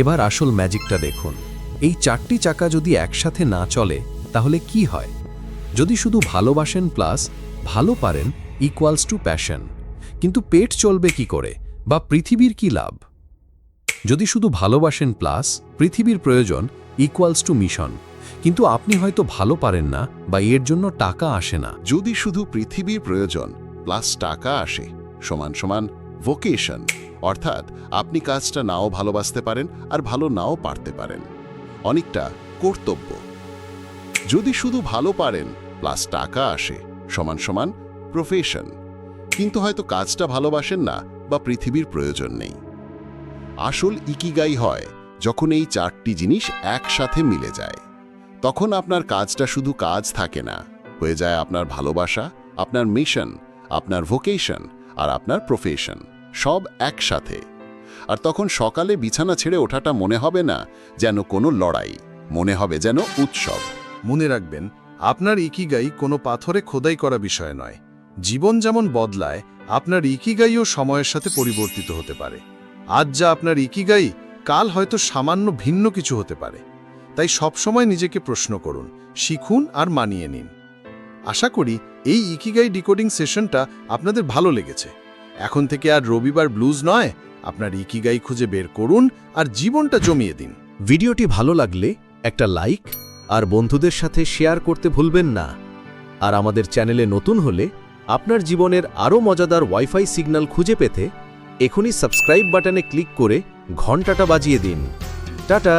এবার আসল ম্যাজিকটা দেখুন। এই চারটি চাকা যদি একসাথে না চলে, তাহলে কি হয়? যদি শুধু ভালোবাসেন প্লাস ভালো পারেন ইকুয়ালস টু প্যাশন কিন্তু পেট চলবে কি করে? বা পৃথিবীর কি লাভ? যদি শুধু ভালোবাসেন প্লাস পৃথিবীর প্রয়োজন ইকুয়ালস টু মিশন কিন্তু আপনি হয়তো ভালো পারেন না বা এর জন্য টাকা আসে না। যদি শুধু পৃথিবীর প্রয়োজন, প্লাস টাকা আসে, সমান সমান ভোকেশন অর্থাৎ আপনি কাজটা নাও ভালোবাসতে পারেন আর ভালো নাও পারতে পারেন। অনেকটা কর্তব্য। যদি শুধু ভালো পারেন প্লাস টাকা আসে, সমান সমান প্রফেশন কিন্তু হয়তো কাজটা ভালোবাসেন না বা পৃথিবীর প্রয়োজন নেই। আসল ইকিগাই হয় যখন এই চারটি জিনিস একসাথে মিলে যায়। তখন আপনার কাজটা শুধু কাজ থাকে না। হয়ে যায় আপনার ভালোবাসা, আপনার মিশন আপনার ভোকেশন আর আপনার প্রফেশন সব একসাথে। আর তখন সকালে বিছানা ছেড়ে ওঠাটা মনে হবে না যেন কোনো লড়াই, মনে হবে যেন উৎসব। মনে রাখবেন, আপনার ইকিগাই কোনো পাথরে খোদাই করা বিষয় নয়। জীবন যেমন বদলায়, আপনার ইকিগাইও সময়ের সাথে পরিবর্তিত হতে পারে। আজ যা আপনার ইকিগাই, কাল হয়তো সামান্য ভিন্ন কিছু হতে পারে। তাই সবসময় নিজেকে প্রশ্ন করুন, শিখুন আর মানিয়ে নিন। আশা করি, এই ইকিগাই ডিকোডিং সেশনটা আপনাদের ভালো লেগেছে। এখন থেকে আর রবিবার ব্লুজ নয়, আপনার ইকিগাই খুঁজে বের করুন আর জীবনটা জমিয়ে দিন। ভিডিওটি ভালো লাগলে একটা লাইক আর বন্ধুদের সাথে শেয়ার করতে ভুলবেন না। আর আমাদের চ্যানেলে নতুন হলে আপনার জীবনের আরও মজাদার ওয়াইফাই সিগন্যাল খুঁজে পেতে এখনই সাবস্ক্রাইব বাটনে ক্লিক করে ঘন্টাটা বাজিয়ে দিন। টাটা!